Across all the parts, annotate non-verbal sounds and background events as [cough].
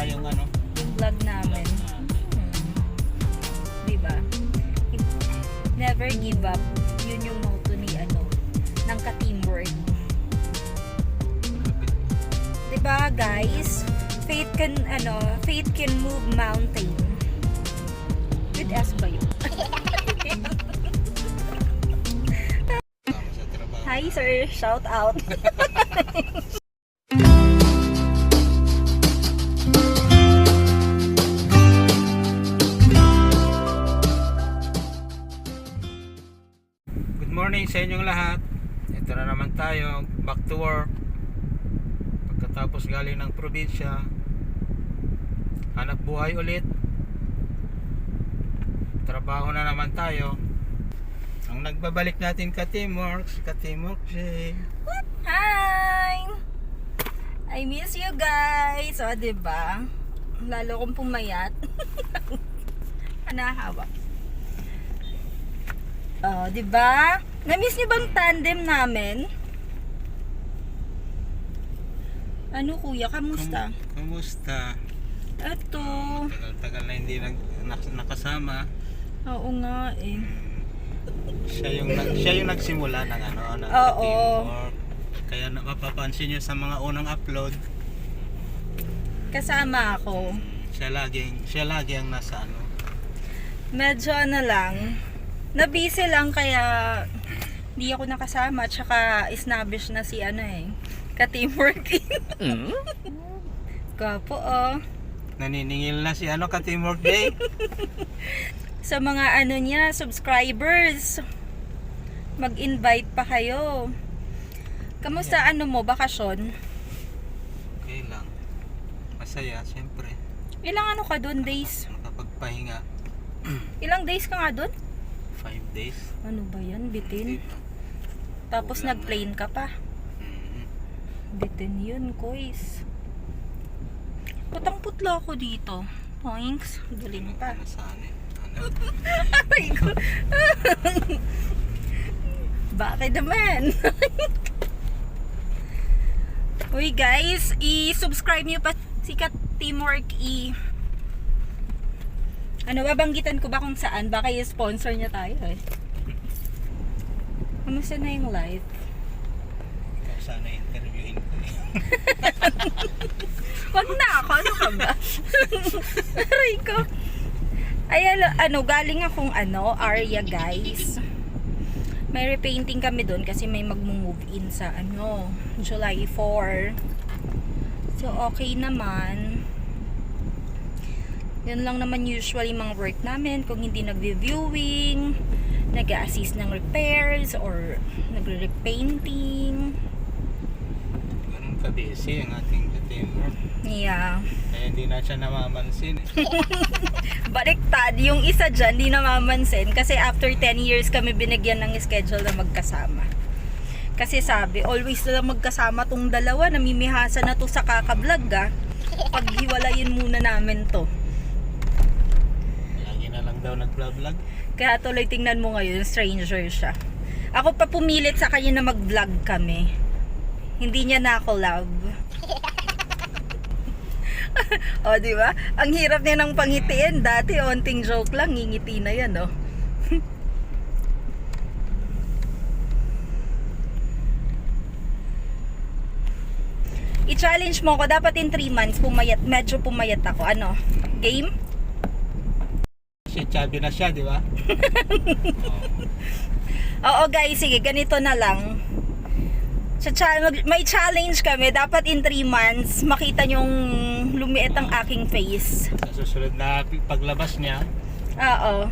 na yung ano. yung vlog namin. Hmm. Diba? Never give up. Yun yung motto ni ano, ng ka-teamwork. Diba guys? Faith can, ano, faith can move mountain. With S ba yun? Hi sir, shout out. [laughs] morning sa inyong lahat. Ito na naman tayo, back to work. Pagkatapos galing ng probinsya, hanap buhay ulit. Trabaho na naman tayo. Ang nagbabalik natin ka Teamwork, si ka Teamwork Jay. Hi! I miss you guys. O, diba? Lalo kong pumayat. [laughs] Anahawak. O, diba? Na-miss niyo bang tandem namin? Ano kuya, kamusta? Kum- Kumusta? Eto. Tagal-tagal na hindi nag, nak- nakasama. Oo nga eh. Siya yung nag- siya yung nagsimula ng ano ng Oo. teamwork. Kaya na mapapansin niyo sa mga unang upload, Kasama ako. siya laging siya lagi ang nasa ano. Medyo ano lang, na-busy lang kaya hindi ako nakasama. Tsaka established na si ano eh, ka-teamwork. Gwapo oh. Naniningil na si ano ka Teamwork Day. [laughs] Sa mga ano niya, subscribers, mag-invite pa kayo. Kamusta ano mo, bakasyon? okay lang. Masaya, siyempre. Ilang ano ka doon days? Nakapagpahinga [clears throat] Ilang days ka nga doon? 5 days. Ano ba yan, bitin? Tapos nag-plane ka pa. Mhm. Bitin yun, kois. Putang-putla ako dito. Points. Galing pa. Ano sa anin? Ano? [laughs] Aray ko. Bakit naman? [laughs] Uy guys, i-subscribe nyo pa si Kat Teamwork E. Ano, babanggitan ko ba kung saan? Baka i-sponsor niya tayo eh. Kamusta na yung live? Ikaw sana interviewin ko eh. [laughs] Wag na ako, ano ka ba? [laughs] Aray ko. Ay, ala- ano, galing akong ano, area guys. May repainting kami doon kasi may magmo-move in sa ano, July 4. So, okay naman. Yan lang naman usually mga work namin. Kung hindi nag-viewing, nag-assist ng repairs, or nagre-repainting. Ganun ka-busy ang ating ka-teamwork. Yeah. Kaya hindi na siya namamansin eh. [laughs] baliktad. Yung isa dyan, di namamansin. Kasi after 10 years kami binigyan ng schedule na magkasama. Kasi sabi, always na lang magkasama tong dalawa. Namimihasa na to sa kakablog ah. Paghiwalayin muna namin to. Daw nag-vlog. Kaya tuloy tingnan mo ngayon, stranger siya. Ako pa pumilit sa kanya na mag-vlog kami. Hindi niya na ako love. [laughs] o, di ba? Ang hirap niya ng pangitiin. Dati, onting joke lang, ngingiti na yan, oh. [laughs] I-challenge mo ko, dapat in 3 months, pumayat, medyo pumayat ako. Ano? Game? Chubby na siya, di ba? [laughs] Oo guys, sige, ganito na lang. Sa cha- mag- may challenge kami, dapat in 3 months, makita nyong lumiit ang aking face. Sa susunod na paglabas niya, Oo.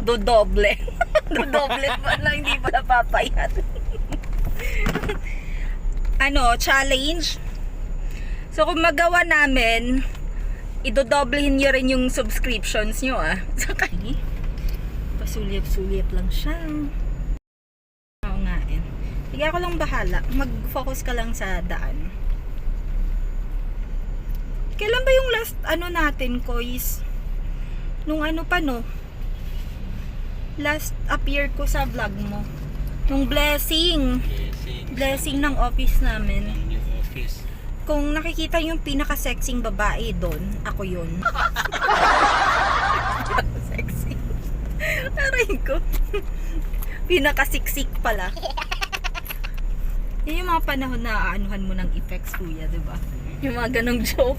Dodoble. [laughs] Dodoble pa lang, hindi pa napapayat. [laughs] ano, challenge? So kung magawa namin, idodoblehin nyo rin yung subscriptions nyo ah. [laughs] Saka. Pasulyap-sulyap lang siya. Oo nga eh. Sige ako lang bahala. Mag-focus ka lang sa daan. Kailan ba yung last ano natin, Kois? Nung ano pa no? Last appear ko sa vlog mo. Nung blessing. blessing. Blessing ng office namin. Kung nakikita yung pinaka-sexing babae doon, ako yun. [laughs] Sexy. Aray ko. Pinaka-siksik pala. Yan yung mga panahon na aanuhan mo ng effects, kuya, di ba? Yung mga ganong joke.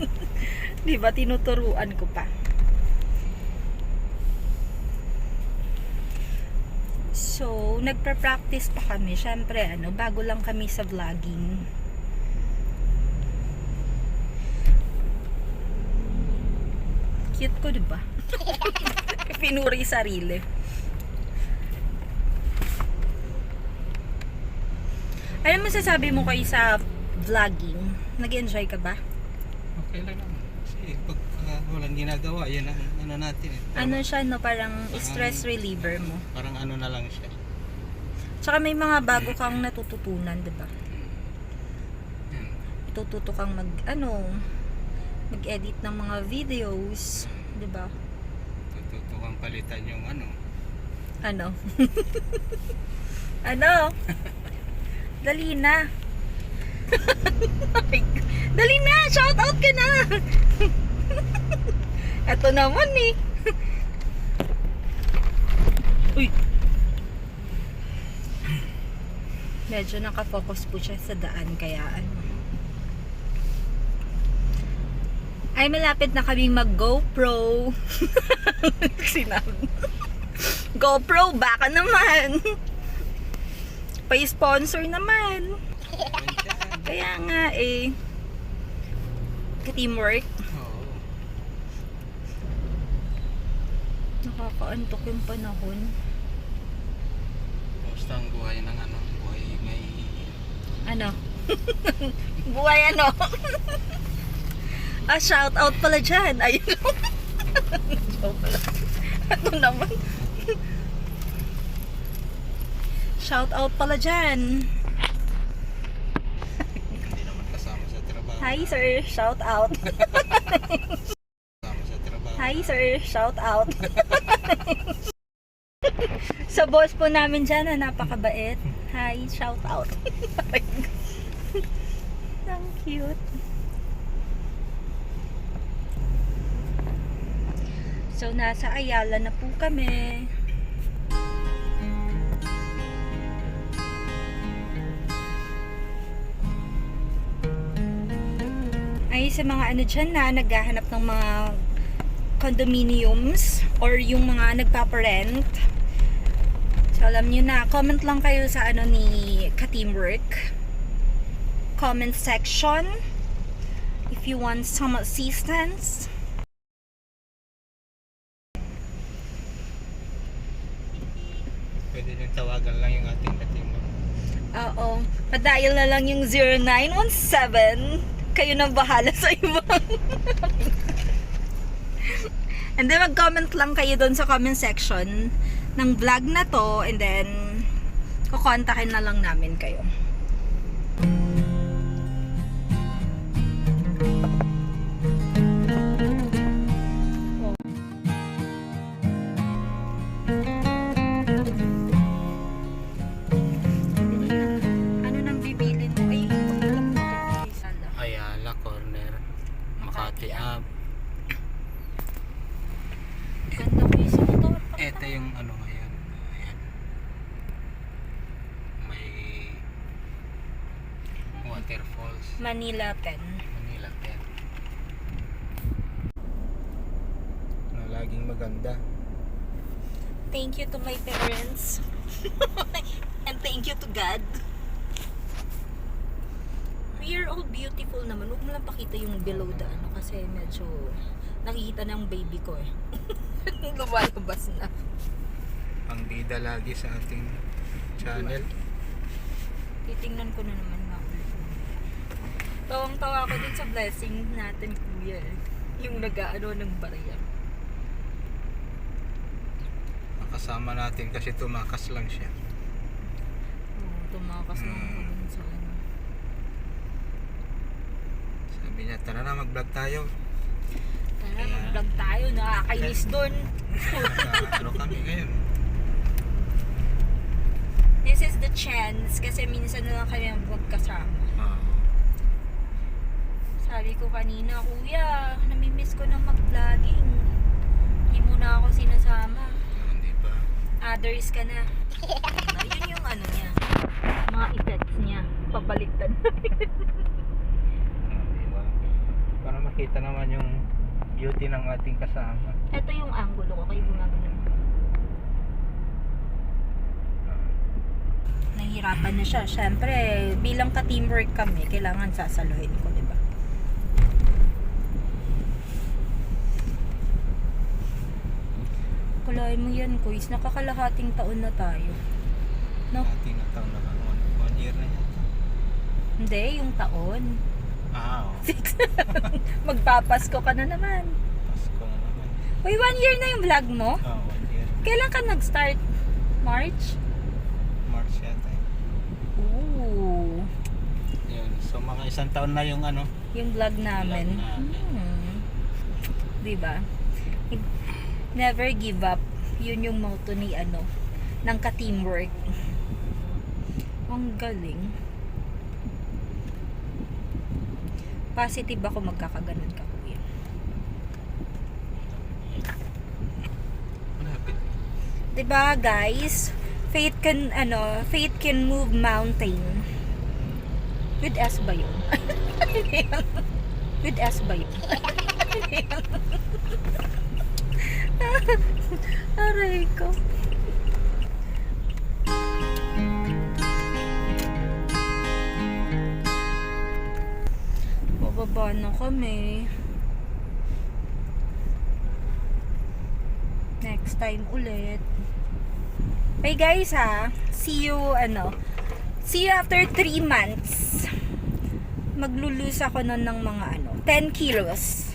[laughs] di ba? Tinuturuan ko pa. So, nagpa-practice pa kami. Siyempre, ano, bago lang kami sa vlogging. Cute ko, di ba? [laughs] Pinuri sarili. Ano masasabi mo kayo sa vlogging? Nag-enjoy ka ba? Okay lang naman. Kasi pag ah, walang ginagawa, yan ang ano natin eh. Parang- Ano siya, no? Parang stress reliever mo. Parang ano na lang siya. Tsaka may mga bago kang natututunan, di ba? Yan. Tututo kang mag, ano, mag-edit ng mga videos, di ba? Tututo kang palitan yung ano. Ano? [laughs] ano? Dali na. [laughs] Dali na! Shout out ka na! [laughs] Ito naman eh. Uy! Medyo nakafocus po siya sa daan kaya ano. Ay, malapit na kaming mag-GoPro. [laughs] Sinabi. GoPro, baka naman. Pa-sponsor naman. Kaya nga eh. Teamwork. Oo. Nakakaantok yung panahon. Basta ang buhay ng ano, buhay may Ano? [laughs] Buhay ano? [laughs] ah, shout out pala dyan. Ayun. [laughs] Ano naman? shout out pala dyan. Hi sir, shout out. Hi sir, shout out. Sa boss po namin dyan na napakabait. Hi, shout out. [laughs] Ang cute. So, nasa Ayala na po kami. Ay, sa mga ano dyan na naghahanap ng mga condominiums or yung mga nagpaparent. So, alam nyo na, comment lang kayo sa ano ni Ka-Teamwork. Comment section. If you want some assistance. Pwede nyo tawagan lang yung ating dating mo. Oo. Padail na lang yung 0917. Kayo nang bahala sa iba. [laughs] and then mag-comment lang kayo doon sa comment section ng vlog na to and then kukontakin na lang namin kayo. Yung ano ngayon. Ayan. May waterfalls. Manila 10. Manila 10. Na laging maganda. Thank you to my parents. [laughs] And thank you to God. We are all beautiful naman. Huwag mo lang pakita yung below the ano kasi medyo nakikita ng baby ko eh. [laughs] Lumalabas na. Ang bida lagi sa ating channel. Titingnan ko na naman ulit. Tawang-tawa ako dun sa blessing natin, kuya. eh. Yung nag-ano ng barya. Nakasama natin kasi tumakas lang siya. Oo, tumakas lang ako Mm. dun sa ano. Sabi niya, tara na mag-vlog tayo. Tara, mag-vlog tayo. Nakakainis dun. [laughs] Ano kami ngayon? This is the chance kasi minsan na lang kami magkasama. Ah. ko kanina, kuya, namimiss ko na mag-vlogging. Hindi mo na ako sinasama. Ah, Hindi pa. Others ka na. Ayun yung ano niya. Mga effects niya. Pabaliktad. Ah, ba? Para makita naman yung beauty ng ating kasama. Ito yung angulo ko. Kayo gumagano. Nahihirapan na siya. Siyempre, bilang ka-teamwork kami, kailangan sasaluhin ko, di ba? Kulahin mo yan, Kuis. Nakakalahating taon na tayo. No? Ating taon na lang. One, one year na yata. Hindi, yung taon. Ah, oh. [laughs] Magpapasko ka na naman. Pasko na naman. Uy, one year na yung vlog mo? Ah, one year. Kailan ka nag-start? March yata. eh. Ooh. Yun. So mga isang taon na yung ano. Yung vlog namin. Vlog namin. Hmm. Diba? Never give up. Yun yung motto ni ano, ng ka-teamwork. Ang galing. Positive ako magkakaganon ka, kuya. Malapit. Diba, guys? Faith can, ano, faith can move mountain. With S ba yun? [laughs] With S ba yun? [laughs] Aray ko. Bababa na kami. Next time ulit. Hey guys ha, see you ano, see you after 3 months. Maglulus ako nun ng mga ano, 10 kilos.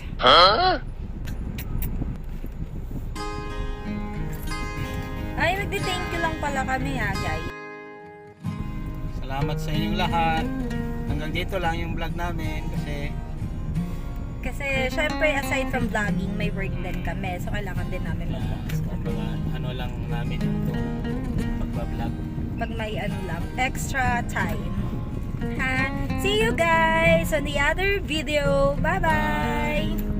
Ay, nagdi-thank you lang pala kami ha, guys. Salamat sa inyong lahat. Hanggang dito lang yung vlog namin kasi Kasi, syempre, aside from vlogging, may work din kami. So, kailangan din namin uh, mag-focus. kumbaga, ano lang namin itong pagbablog. Pag may ano lang, extra time. Ha? See you guys on the other video. Bye-bye!